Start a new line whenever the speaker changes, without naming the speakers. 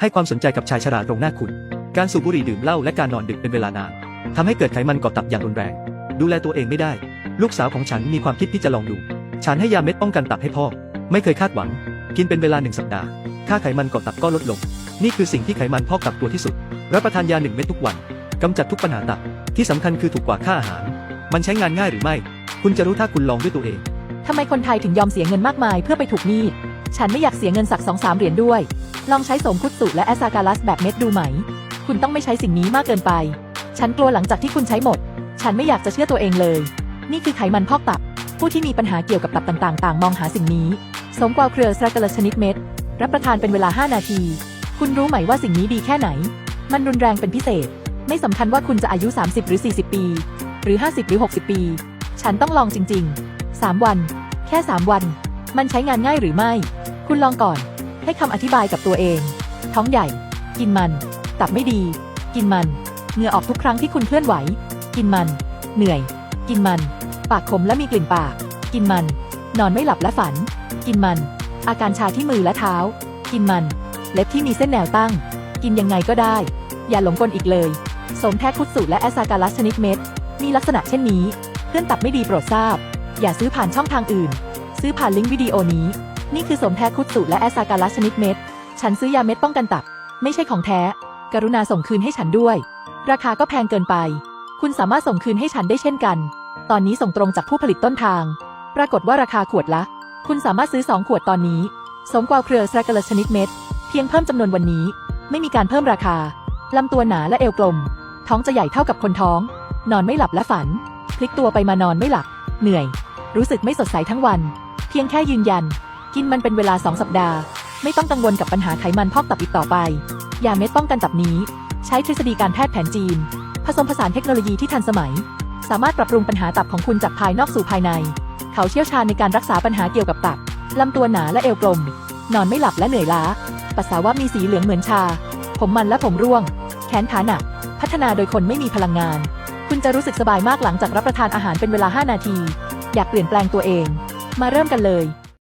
ให้ความสนใจกับชายชราตรงหน้าคุณ การสูบบุหรี่ดื่มเหล้าและการนอนดึกเป็นเวลานานทำให้เกิดไขมันเกาะตับอย่างรุนแรง ดูแลตัวเองไม่ได้ ลูกสาวของฉันมีความคิดที่จะลองดู ฉันให้ยาเม็ดป้องกันตับให้พ่อ ไม่เคยคาดหวัง กินเป็นเวลาหนึ่งสัปดาห์ ค่าไขมันเกาะตับก็ลดลง นี่คือสิ่งที่ไขมันพอกตับตัวที่สุด รับประทานยาหนึ่งเม็ดทุกวันกำจัดทุกปัญหาตับ ที่สำคัญคือถูกกว่าค่าอาหาร มันใช้งานง่ายหรือไม่ คุณจะรู้ถ้าคุณลองด้วยตัวเอง
ทำไมคนไทยถึงยอมเสียเงินมากมายเพื่อไปถูกหนี้ ฉันไม่อยากเสียเงินสักสองสามเหรียญด้วย ลองใช้สมคุตสุและแอสซาการัสแบบเม็ดดูไหม คุณต้องไม่ใช้สิ่งนี้มากเกินไป ฉันกลัวหลังจากที่คุณใช้หมด ฉันไม่อยากจะเชื่อตัวเองเลย นี่คือไขมันพอกตับ ผู้ที่มีปัญหาเกี่ยวกับตับต่างๆ ต่างมองหาสิ่งนี้ สมกวาวเครือสตราเกลชนิดเม็ด รับประทานเป็นเวลา 5 นาที คุณรู้ไหมว่าสิ่งนี้ดีแค่ไหน มันรุนแรงเป็นพิเศษ ไม่สำคัญว่าคุณจะอายุ 30 หรือ 40 ปี หรือ 50 หรือ 60 ปี ฉันต้องลองจริง ๆ 3 วัน แค่ 3 วัน มันใช้งานง่ายหรือไม่ คุณลองก่อน ให้คำอธิบายกับตัวเอง ท้องใหญ่ กินมัน ตับไม่ดี กินมัน เหงื่อออกทุกครั้งที่คุณเคลื่อนไหว กินมัน เหนื่อย กินมัน ปากขมและมีกลิ่นปาก กินมัน นอนไม่หลับและฝัน กินมัน อาการชาที่มือและเท้า กินมัน เล็บที่มีเส้นแนวตั้ง กินยังไงก็ได้ อย่าหลงกลอีกเลยสมแท้คุดสูและแอสซาการัสชนิดเม็ด มีลักษณะเช่นนี้ เพื่อนตับไม่ดีโปรดทราบ อย่าซื้อผ่านช่องทางอื่น ซื้อผ่านลิงก์วิดีโอนี้ นี่คือสมแท้คุดสูและแอสซาการัชนิดเม็ด ฉันซื้อยาเม็ดป้องกันตับ ไม่ใช่ของแท้ กรุณาส่งคืนให้ฉันด้วย ราคาก็แพงเกินไป คุณสามารถส่งคืนให้ฉันได้เช่นกัน ตอนนี้ส่งตรงจากผู้ผลิตต้นทาง ปรากฏว่าราคาขวดละ คุณสามารถซื้อ 2 ขวดตอนนี้สมกวาวเครือสตราเกลชนิดเม็ด เพียงเพิ่มจำนวนวันนี้ ไม่มีการเพิ่มราคาลำตัวหนาและเอวกลม ท้องจะใหญ่เท่ากับคนท้อง นอนไม่หลับและฝัน พลิกตัวไปมานอนไม่หลับ เหนื่อย รู้สึกไม่สดใสทั้งวัน เพียงแค่ยืนยัน กินมันเป็นเวลา 2 สัปดาห์ ไม่ต้องกังวลกับปัญหาไขมันพอกตับอีกต่อไป ยาเม็ดป้องกันตับนี้ ใช้ทฤษฎีการแพทย์แผนจีน ผสมผสานเทคโนโลยีที่ทันสมัย สามารถปรับปรุงปัญหาตับของคุณจากภายนอกสู่ภายใน เขาเชี่ยวชาญในการรักษาปัญหาเกี่ยวกับตับลำตัวหนาและเอวกลม นอนไม่หลับและเหนื่อยล้า ปัสสาวะมีสีเหลืองเหมือนชา ผมมันและผมร่วง แขนขาหนัก พัฒนาโดยคนไม่มีพลังงาน คุณจะรู้สึกสบายมากหลังจากรับประทานอาหารเป็นเวลา 5 นาที อยากเปลี่ยนแปลงตัวเอง มาเริ่มกันเลย